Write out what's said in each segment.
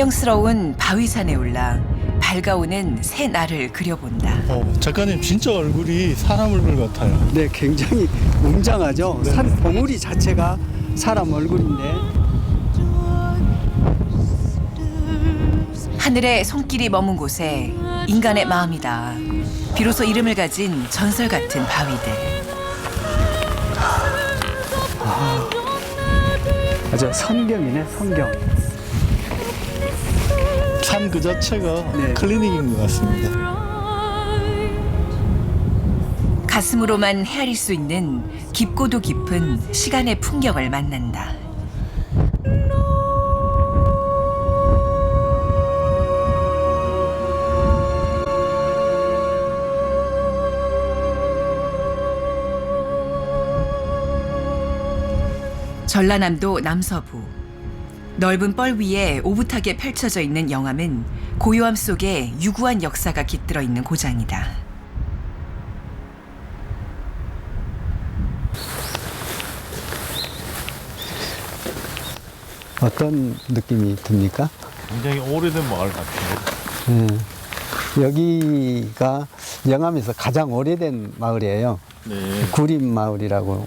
신령스러운 바위산에 올라 밝아오는 새 날을 그려본다. 어, 작가님 진짜 얼굴이 사람 얼굴 같아요. 네, 굉장히 웅장하죠. 네. 산 봉우리 자체가 사람 얼굴인데 하늘의 손길이 머문 곳에 인간의 마음이다. 비로소 이름을 가진 전설 같은 바위들. 아주 성경이네, 성경. 산그 자체가 네. 클리닉인 것 같습니다. 가슴으로만 헤아릴 수 있는 깊고도 깊은 시간의 풍경을 만난다. 전라남도 남서부 넓은 뻘 위에 오붓하게 펼쳐져 있는 영암은 고요함 속에 유구한 역사가 깃들어 있는 고장이다. 어떤 느낌이 듭니까? 굉장히 오래된 마을 같아요. 네. 여기가 영암에서 가장 오래된 마을이에요. 네. 구림 마을이라고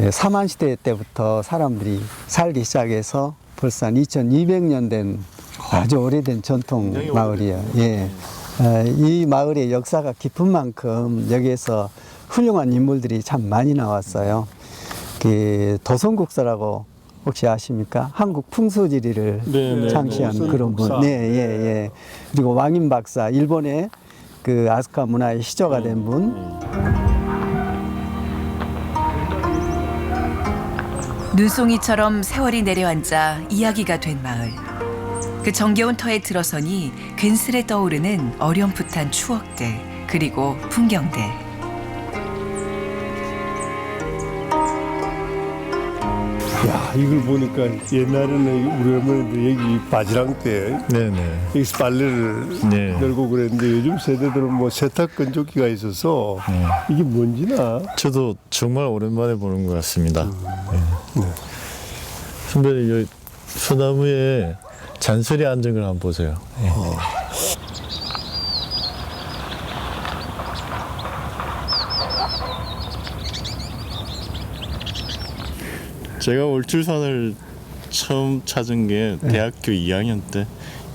예, 사만 시대 때부터 사람들이 살기 시작해서 벌써 한 2,200년 된 아주 오래된 전통 마을이에요. 예. 어, 이 마을의 역사가 깊은 만큼 여기에서 훌륭한 인물들이 참 많이 나왔어요. 그 도성국사라고 혹시 아십니까? 한국 풍수지리를 네, 네, 창시한 네. 그런 분. 네, 예, 예. 그리고 왕인 박사, 일본의 그 아스카 문화의 시조가 된 분. 눈송이처럼 세월이 내려앉아 이야기가 된 마을. 그 정겨운 터에 들어서니 괜스레 떠오르는 어렴풋한 추억들 그리고 풍경들. 이걸 보니까 옛날에는 우리 어머니도 여기 바지랑 때 네네. 여기서 빨래를 네. 널고 그랬는데 요즘 세대들은 뭐 세탁 건조기가 있어서 네. 이게 뭔지나 저도 정말 오랜만에 보는 것 같습니다. 네. 선배님, 여기 소나무에 잔소리 앉은 걸 한번 보세요. 네. 제가 월출산을 처음 찾은 게 대학교 2학년 때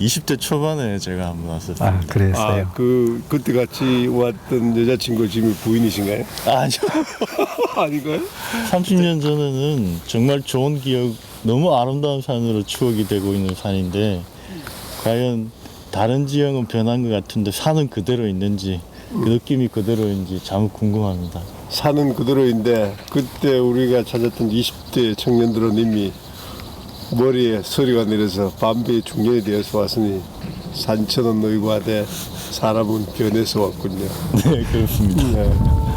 20대 초반에 제가 한번 왔었습니다. 아, 그랬어요. 아 그 그때 같이 왔던 여자친구 지금 부인이신가요? 아니요. 아닌가요? 30년 전에는 정말 좋은 기억, 너무 아름다운 산으로 추억이 되고 있는 산인데 과연 다른 지형은 변한 것 같은데 산은 그대로 있는지 그 느낌이 그대로인지 참 궁금합니다. 산은 그대로인데 그때 우리가 찾았던 20대 청년들은 이미 머리에 소리가 내려서 밤배 중년이 되어서 왔으니 산천은 놓이고 하되 사람은 변해서 왔군요. 네, 그렇습니다. 네.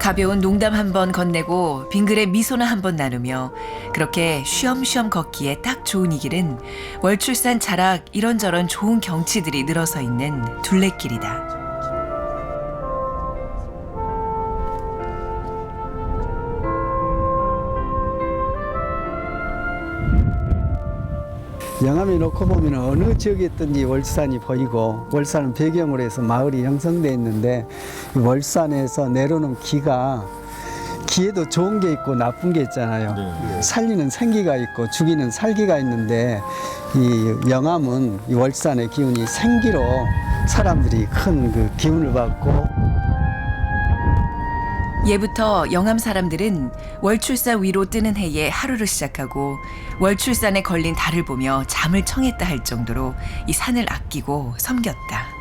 가벼운 농담 한 번 건네고 빙글에 미소나 한 번 나누며 그렇게 쉬엄쉬엄 걷기에 딱 좋은 이 길은 월출산 자락 이런저런 좋은 경치들이 늘어서 있는 둘레길이다. 영암에 놓고 보면 어느 지역에 있든지 월산이 보이고 월산은 배경으로 해서 마을이 형성되어 있는데 이 월산에서 내려오는 기가 기에도 좋은 게 있고 나쁜 게 있잖아요. 네. 살리는 생기가 있고 죽이는 살기가 있는데 이 영암은 이 월산의 기운이 생기로 사람들이 큰 그 기운을 받고 예부터 영암 사람들은 월출산 위로 뜨는 해에 하루를 시작하고 월출산에 걸린 달을 보며 잠을 청했다 할 정도로 이 산을 아끼고 섬겼다.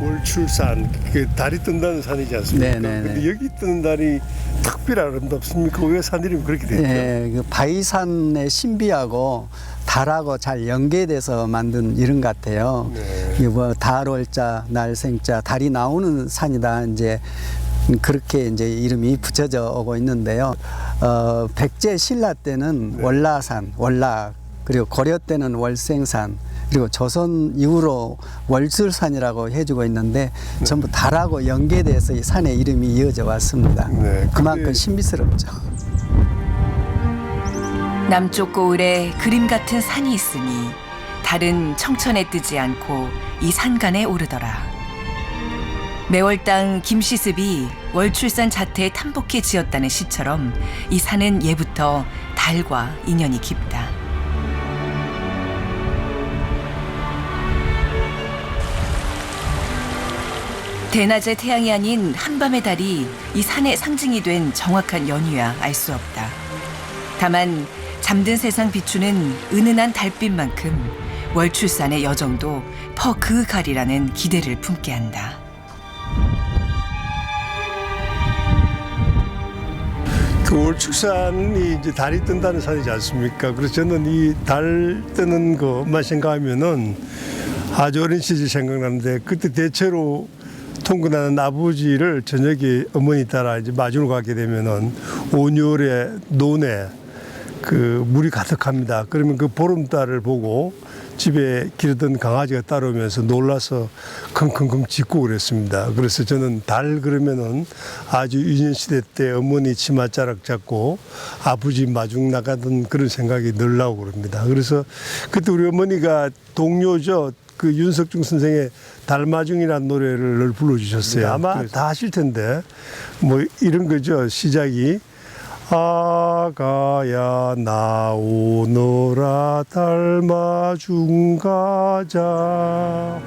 월출산 그 달이 뜬다는 산이지 않습니까? 네네네. 근데 여기 뜨는 달이 특별히 아름답습니까? 왜 산 이름이 그렇게 됐죠? 예, 그 바위산의 신비하고 달하고 잘 연계돼서 만든 이름 같아요. 네. 이게 뭐 달월자, 날생자, 달이 나오는 산이다 이제 그렇게 이제 이름이 붙여져 오고 있는데요. 어, 백제 신라 때는 월라산, 월라 그리고 고려 때는 월생산 그리고 조선 이후로 월술산이라고 해주고 있는데 전부 달하고 연계돼서 이 산의 이름이 이어져 왔습니다. 네, 그만큼 신비스럽죠. 남쪽 고을에 그림 같은 산이 있으니 달은 청천에 뜨지 않고 이 산간에 오르더라. 매월당 김시습이 월출산 자태에 탐복해 지었다는 시처럼 이 산은 예부터 달과 인연이 깊다. 대낮의 태양이 아닌 한밤의 달이 이 산의 상징이 된 정확한 연유야 알 수 없다. 다만 잠든 세상 비추는 은은한 달빛만큼 월출산의 여정도 퍼 그윽하리라는 기대를 품게 한다. 그 월축산이 이제 달이 뜬다는 산이지 않습니까? 그래서 저는 이 달 뜨는 것만 생각하면은 아주 어린 시절 생각나는데 그때 대체로 통근하는 아버지를 저녁에 어머니 따라 이제 마중을 가게 되면은 온열에 논에 그 물이 가득합니다. 그러면 그 보름달을 보고 집에 기르던 강아지가 따라오면서 놀라서 킁킁킁 짖고 그랬습니다. 그래서 저는 달 그러면은 아주 유년 시대 때 어머니 치맛자락 잡고 아버지 마중 나가던 그런 생각이 늘 나고 그럽니다. 그래서 그때 우리 어머니가 동료죠. 그 윤석중 선생의 달마중이라는 노래를 늘 불러주셨어요. 아마 다 아실 텐데 뭐 이런 거죠. 시작이 아가야 나오너라 달마중 가자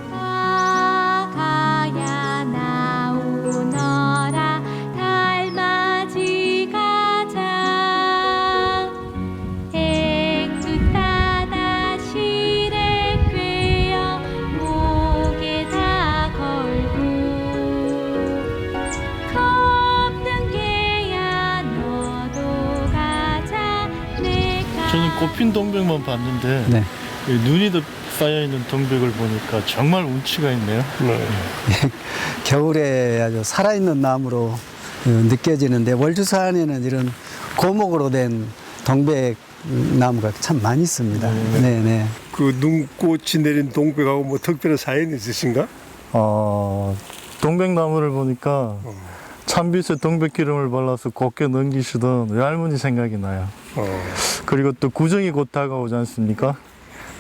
봤는데 네. 이 눈이 더 쌓여 있는 동백을 보니까 정말 운치가 있네요. 겨울에 아주 살아있는 나무로 어, 느껴지는데 월주산에는 이런 고목으로 된 동백 나무가 참 많이 있습니다. 네, 네. 그 눈꽃이 내린 동백하고 뭐 특별한 사연이 있으신가? 어, 동백나무를 보니까 찬빛에 동백기름을 발라서 곱게 넘기시던 외할머니 생각이 나요. 어. 그리고 또 구정이 곧 다가오지 않습니까?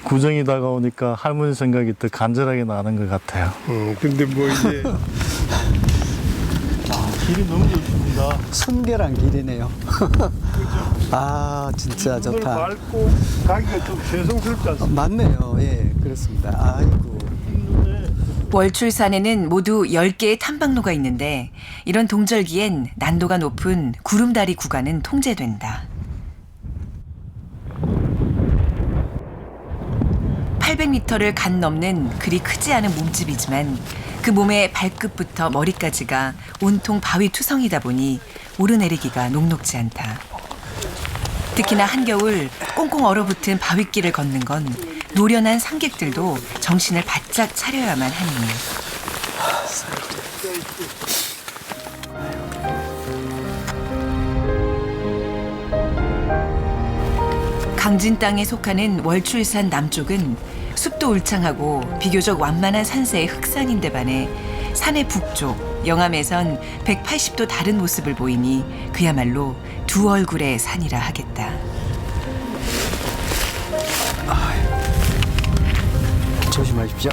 구정이 다가오니까 할머니 생각이 더 간절하게 나는 것 같아요. 음, 근데 뭐 이제 길이 너무 좋습니다. 순결한 길이네요. 아, 진짜 좋다. 밟고 가기가 좀 죄송스럽지 어, 않습니까? 맞네요. 예, 그렇습니다. 아이고. 월출산에는 모두 10개의 탐방로가 있는데 이런 동절기엔 난도가 높은 구름다리 구간은 통제된다. 800m를 간 넘는 그리 크지 않은 몸집이지만 그 몸의 발끝부터 머리까지가 온통 바위 투성이다 보니 오르내리기가 녹록지 않다. 특히나 한겨울 꽁꽁 얼어붙은 바위길을 걷는 건 노련한 상객들도 정신을 바짝 차려야만 하니. 강진 땅에 속하는 월출산 남쪽은 숲도 울창하고 비교적 완만한 산세의 흑산인데 반해 산의 북쪽 영암에선 180도 다른 모습을 보이니 그야말로 두 얼굴의 산이라 하겠다. 조심하십시오.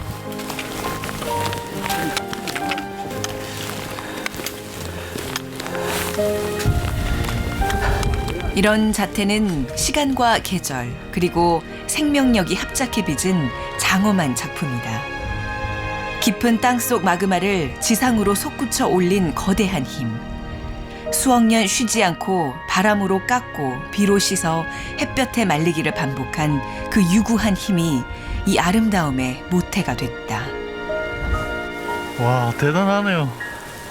이런 자태는 시간과 계절 그리고 생명력이 합작해 빚은 장엄한 작품이다. 깊은 땅속 마그마를 지상으로 솟구쳐 올린 거대한 힘. 수억 년 쉬지 않고 바람으로 깎고 비로 씻어 햇볕에 말리기를 반복한 그 유구한 힘이 이 아름다움의 모태가 됐다. 와, 대단하네요.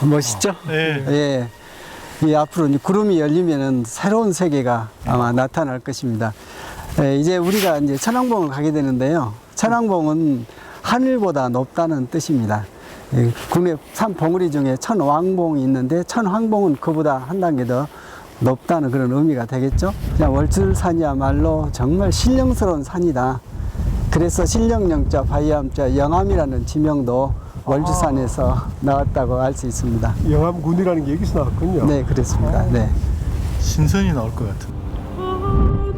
멋있죠? 네. 예. 이 앞으로 이제 구름이 열리면은 새로운 세계가 아마 나타날 것입니다. 예, 이제 우리가 이제 천왕봉을 가게 되는데요. 천왕봉은 하늘보다 높다는 뜻입니다. 예, 국내 산 봉우리 중에 천왕봉이 있는데 천왕봉은 그보다 한 단계 더 높다는 그런 의미가 되겠죠. 그냥 월출산이야말로 정말 신령스러운 산이다. 그래서 신령령자, 바위암자, 영암이라는 지명도 월주산에서 나왔다고 알 수 있습니다. 영암군이라는 게 여기서 나왔군요. 네, 그렇습니다. 네. 신선이 나올 것 같은.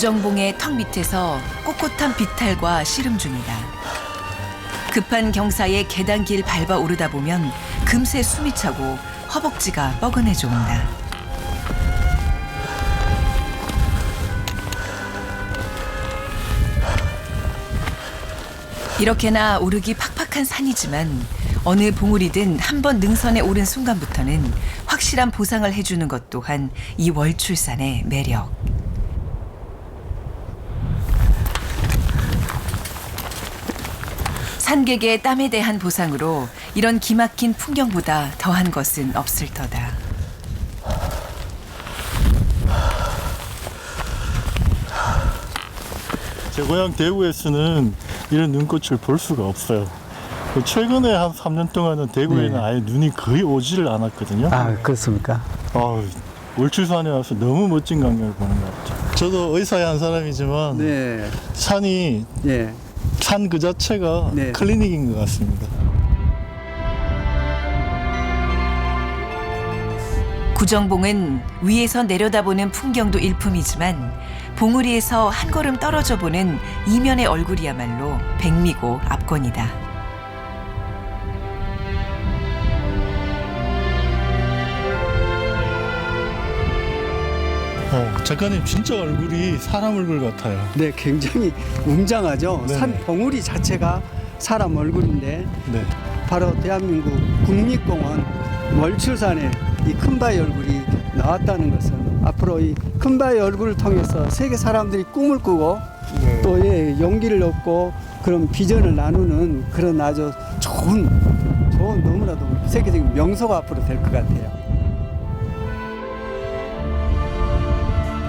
구정봉의 턱 밑에서 꼿꼿한 비탈과 씨름 중이다. 급한 경사에 계단길 밟아 오르다 보면 금세 숨이 차고 허벅지가 뻐근해져 온다. 이렇게나 오르기 팍팍한 산이지만 어느 봉우리든 한 번 능선에 오른 순간부터는 확실한 보상을 해주는 것 또한 이 월출산의 매력. 산객의 땀에 대한 보상으로 이런 기막힌 풍경보다 더한 것은 없을 터다. 제 고향 대구에서는 이런 눈꽃을 볼 수가 없어요. 그 최근에 한 3년 동안은 대구에는 네. 아예 눈이 거의 오지를 않았거든요. 아, 그렇습니까? 아우, 월출산에 와서 너무 멋진 광경을 보는 것 같아요. 저도 의사의 한 사람이지만 네. 산이 예. 산 그 자체가 네. 클리닉인 것 같습니다. 구정봉은 위에서 내려다보는 풍경도 일품이지만 봉우리에서 한 걸음 떨어져 보는 이면의 얼굴이야말로 백미고 압권이다. 어, 작가님 진짜 얼굴이 사람 얼굴 같아요. 네, 굉장히 웅장하죠. 네. 산 봉우리 자체가 사람 얼굴인데 네. 바로 대한민국 국립공원 월출산에 이 큰 바위 얼굴이 나왔다는 것은 앞으로 이 큰 바위 얼굴을 통해서 세계 사람들이 꿈을 꾸고 네. 또 예, 용기를 얻고 그런 비전을 나누는 그런 아주 좋은 좋은 너무나도 세계적인 명소가 앞으로 될 것 같아요.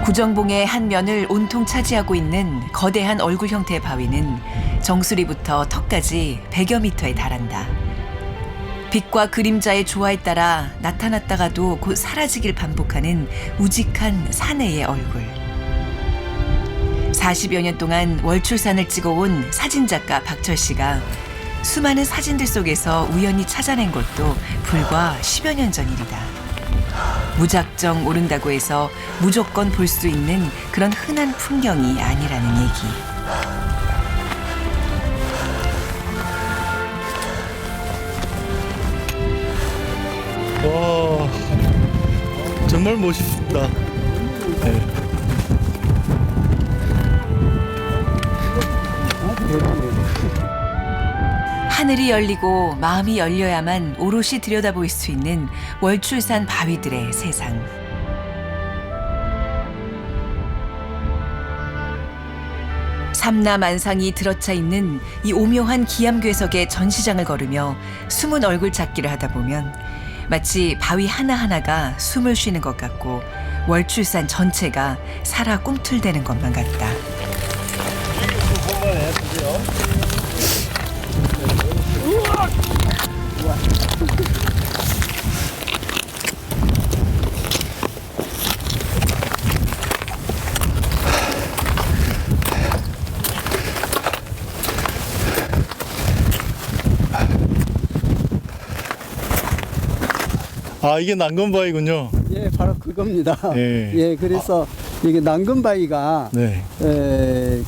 구정봉의 한 면을 온통 차지하고 있는 거대한 얼굴 형태의 바위는 정수리부터 턱까지 100여 미터에 달한다. 빛과 그림자의 조화에 따라 나타났다가도 곧 사라지길 반복하는 우직한 사내의 얼굴. 40여 년 동안 월출산을 찍어온 사진작가 박철 씨가 수많은 사진들 속에서 우연히 찾아낸 것도 불과 10여 년 전 일이다. 무작정 오른다고 해서 무조건 볼 수 있는 그런 흔한 풍경이 아니라는 얘기. 와, 정말 멋있다. 네. 하늘이 열리고 마음이 열려야만 오롯이 들여다볼 수 있는 월출산 바위들의 세상. 삼라만상이 들어차 있는 이 오묘한 기암괴석의 전시장을 걸으며 숨은 얼굴 찾기를 하다 보면 마치 바위 하나하나가 숨을 쉬는 것 같고 월출산 전체가 살아 꿈틀대는 것만 같다. 아, 이게 난건바위군요. 예, 바로 그겁니다. 예. 예, 그래서 이게 난근바위가 네. 에,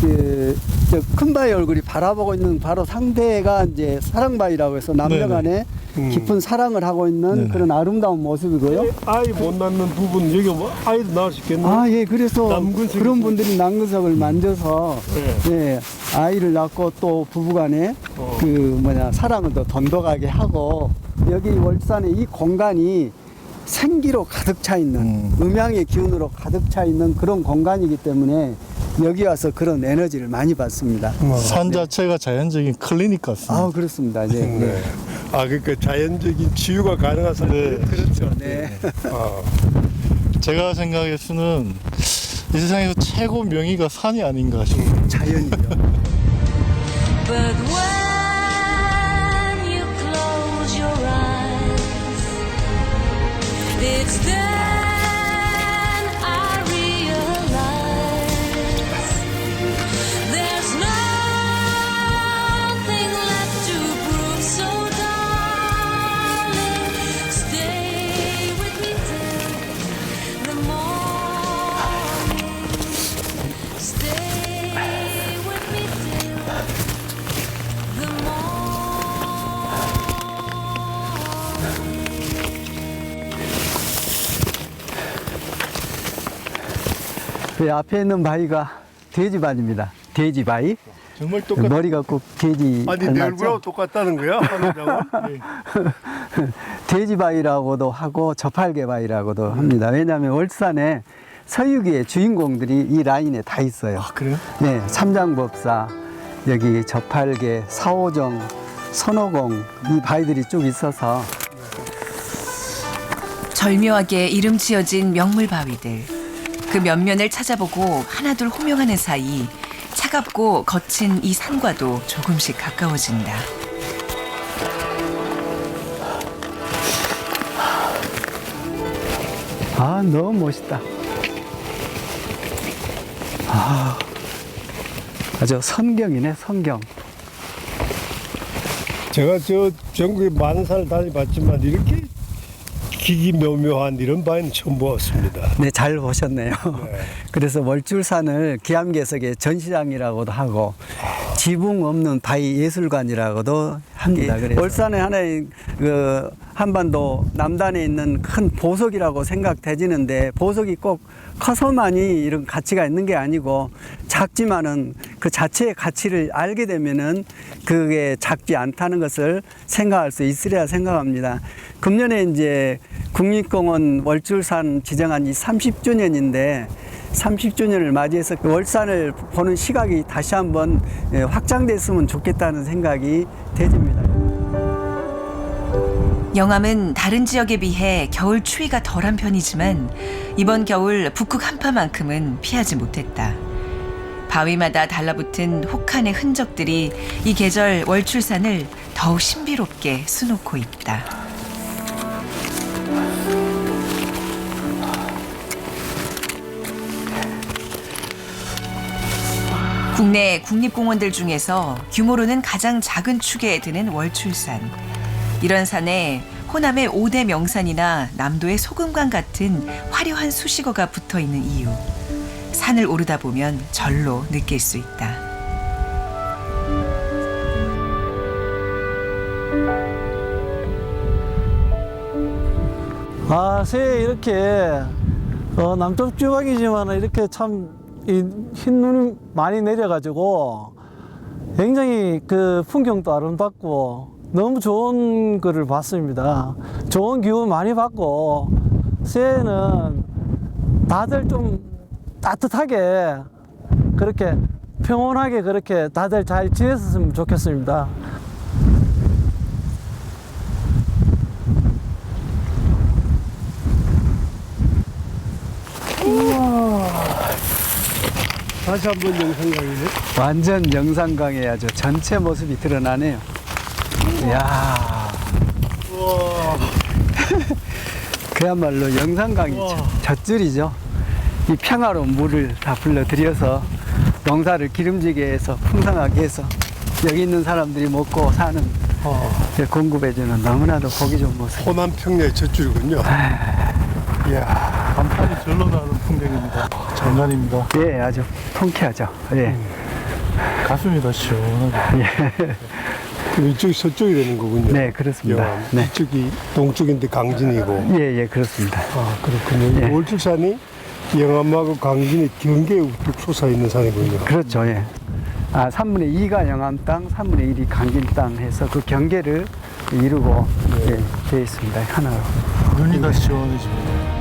그, 저 큰 바위 얼굴이 바라보고 있는 바로 상대가 이제 사랑바위라고 해서 남녀간에 깊은 사랑을 하고 있는 그런 아름다운 모습이고요. 아이 못 낳는 부분 여기 뭐 아이도 낳을 수 있겠네. 아, 예, 그래서 남근석이 그런. 분들이 남근석을 만져서 예, 아이를 낳고 또 부부간에 어. 그 뭐냐 사랑을 더 돈독하게 하고 여기 월산의 이 공간이 생기로 가득 차 있는 음. 향의 기운으로 가득 차 있는 그런 공간이기 때문에 여기 와서 그런 에너지를 많이 받습니다. 산 자체가 자연적인 클리닉 같습니다. 아 그렇습니다. 예, 네. 예. 아 그러니까 자연적인 치유가 가능한 산이 네. 그렇죠. 네. 아, 제가 생각해서는 이 세상에서 최고 명의가 산이 아닌가 싶어요. 자연이요. But when you close your eyes, it's then 그 앞에 있는 바위가 돼지바위입니다. 돼지바위. 정말 똑같 머리가 꼭 돼지 아니 내 닮았죠? 얼굴하고 똑같다는 거야? 하늘하고? 돼지바위라고도 하고 저팔계바위라고도 합니다. 왜냐하면 월산에 서유기의 주인공들이 이 라인에 다 있어요. 그래요? 네, 삼장법사, 여기 저팔계, 사오정, 선호공 이 바위들이 쭉 있어서 절묘하게 이름 지어진 명물 바위들. 그 면면을 찾아보고 하나둘 호명하는 사이 차갑고 거친 이 산과도 조금씩 가까워진다. 아 너무 멋있다. 아 아주 성경이네 성경. 제가 저 전국에 많은 산을 다녀봤지만 이렇게 기기 묘묘한 이런 바위는 처음 보았습니다. 네, 잘 보셨네요. 그래서 월줄산을 기암괴석의 전시장이라고도 하고 지붕 없는 바위 예술관이라고도 합니다. 그래서 월산의 하나의 그 한반도 남단에 있는 큰 보석이라고 생각되지는데 보석이 꼭 커서만이 이런 가치가 있는 게 아니고 작지만은 그 자체의 가치를 알게 되면은 그게 작지 않다는 것을 생각할 수 있으리라 생각합니다. 금년에 이제 국립공원 월줄산 지정한 지 30주년인데 30주년을 맞이해서 그 월산을 보는 시각이 다시 한번 예, 확장됐으면 좋겠다는 생각이 되집니다. 영암은 다른 지역에 비해 겨울 추위가 덜한 편이지만 이번 겨울 북극 한파만큼은 피하지 못했다. 바위마다 달라붙은 혹한의 흔적들이 이 계절 월출산을 더욱 신비롭게 수놓고 있다. 국내 국립공원들 중에서 규모로는 가장 작은 축에 드는 월출산. 이런 산에 호남의 5대 명산이나 남도의 소금강 같은 화려한 수식어가 붙어 있는 이유. 산을 오르다 보면 절로 느낄 수 있다. 아, 새해 이렇게 어, 남쪽 지방이지만 이렇게 참이흰 눈이 많이 내려가지고 굉장히 그 풍경도 아름답고 너무 좋은 거를 봤습니다. 좋은 기운 많이 받고 새해는 다들 좀 따뜻하게 그렇게 평온하게 그렇게 다들 잘 지냈으면 좋겠습니다. 다시 한번 영상 강의네. 완전 영상강의 아주 전체 모습이 드러나네요. 이야. 그야말로 영상강이죠. 젖줄이죠. 이 평화로운 물을 다 불러들여서 농사를 기름지게 해서 풍성하게 해서 여기 있는 사람들이 먹고 사는 데 공급해주는 너무나도 보기 좋은 모습. 호남 평야의 젖줄이군요. 이야, 간판이 절로 나는 풍경입니다. 장관입니다. 예, 아주 통쾌하죠. 예. 가슴이 다 시원하게. 그럼 이쪽이 서쪽이 되는 거군요. 네, 그렇습니다. 네. 이쪽이 동쪽인데 강진이고. 예, 예, 그렇습니다. 아 그렇군요. 예. 월출산이 영암하고 강진이 경계에 우뚝 솟아 있는 산이군요. 그렇죠, 예. 아, 3분의 2가 영암 땅, 3분의 1이 강진 땅 해서 그 경계를 이루고 예, 되어 있습니다. 하나로. 눈이 다 시원해집니다.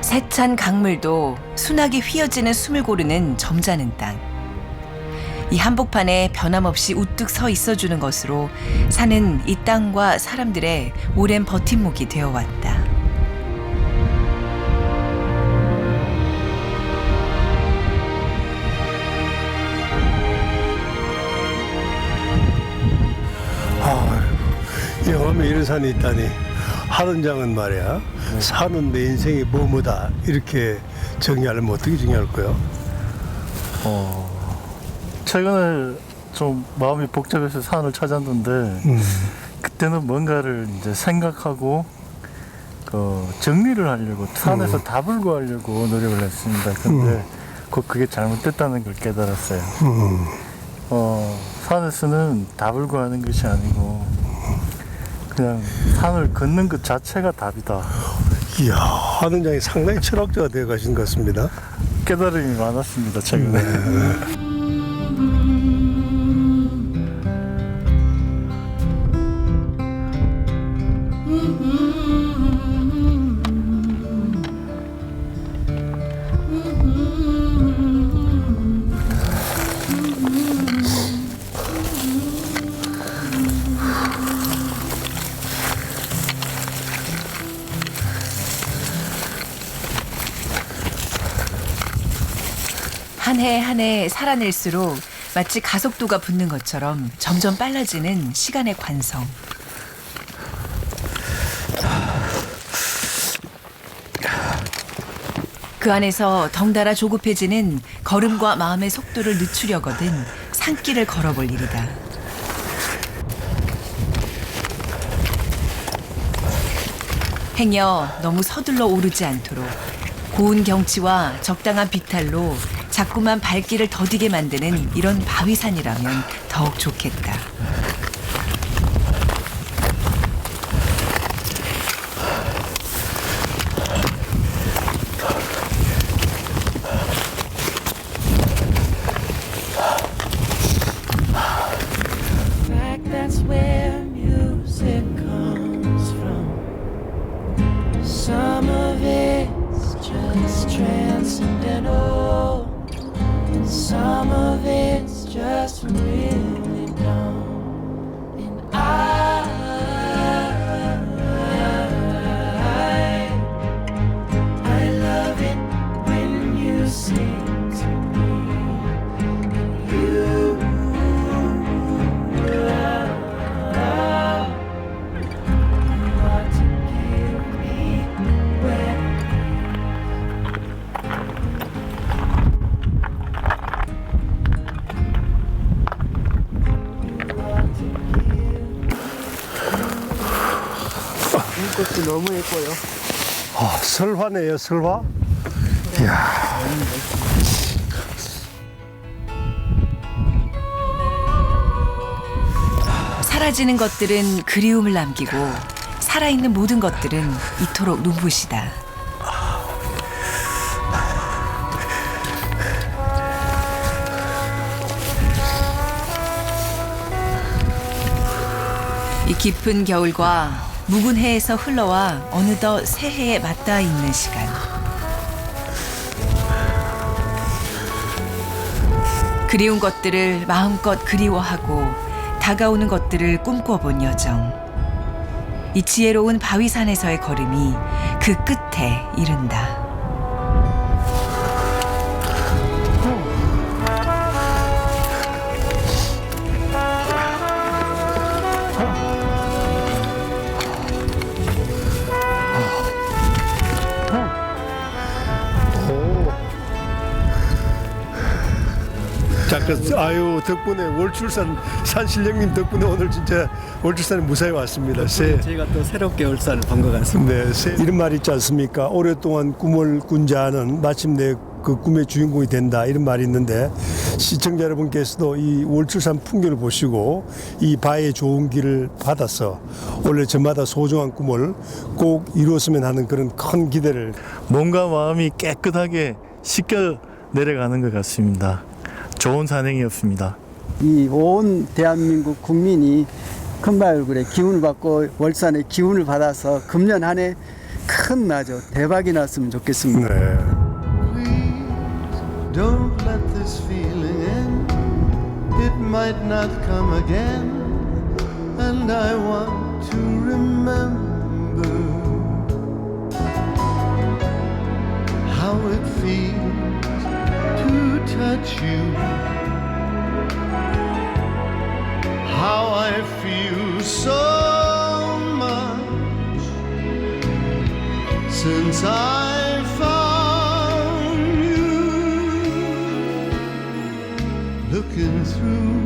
세찬 강물도 순하게 휘어지는 숨을 고르는 점잖은 땅. 이 한복판에 변함없이 우뚝 서 있어주는 것으로 산은 이 땅과 사람들의 오랜 버팀목이 되어왔다. 영암에 이런 산이 있다니. 하른장은 말이야. 산은 내 인생의 뭐뭐다. 이렇게 정의하려면 어떻게 정의할까요? 어, 최근에 좀 마음이 복잡해서 산을 찾았는데 음. 그때는 뭔가를 이제 생각하고 그 정리를 하려고 산에서 음. 답을 구하려고 노력을 했습니다. 근데 그 그게 잘못됐다는 걸 깨달았어요. 음. 어, 산에서는 답을 구하는 것이 아니고 그냥 산을 걷는 것 자체가 답이다. 이야, 하른장이 상당히 철학자가 되어 가신 것 같습니다. 깨달음이 많았습니다. 최근에. 한 해 살아낼수록 마치 가속도가 붙는 것처럼 점점 빨라지는 시간의 관성. 그 안에서 덩달아 조급해지는 걸음과 마음의 속도를 늦추려거든 산길을 걸어볼 일이다. 행여 너무 서둘러 오르지 않도록 고운 경치와 적당한 비탈로 자꾸만 발길을 더디게 만드는 이런 바위산이라면 더욱 좋겠다. 너무 예뻐요. 아, 설화네요, 설화. 이야, 사라지는 것들은 그리움을 남기고 살아있는 모든 것들은 이토록 눈부시다. 이 깊은 겨울과 묵은 해에서 흘러와 어느덧 새해에 맞닿아 있는 시간. 그리운 것들을 마음껏 그리워하고 다가오는 것들을 꿈꿔본 여정. 이 지혜로운 바위산에서의 걸음이 그 끝에 이른다. 잠깐, 아유, 덕분에 월출산 산신령님 덕분에 오늘 진짜 월출산에 무사히 왔습니다. 새, 저희가 또 새롭게 울산을 본 것 같습니다. 네, 새, 이런 말 있지 않습니까? 오랫동안 꿈을 꾼 자는 마침내 그 꿈의 주인공이 된다 이런 말이 있는데 시청자 여러분께서도 이 월출산 풍경을 보시고 이 바의 좋은 길을 받아서 원래 저마다 소중한 꿈을 꼭 이루었으면 하는 그런 큰 기대를 몸과 마음이 깨끗하게 씻겨 내려가는 것 같습니다. 좋은 산행이었습니다. 이 온 대한민국 국민이 큰마을굴의 기운을 받고 월산의 기운을 받아서 금년 한 해 큰 나죠 대박이 났으면 좋겠습니다. 네. Don't let this feeling end. It might not come again. And I want to remember how it feels touch you. How I feel so much since I found you looking through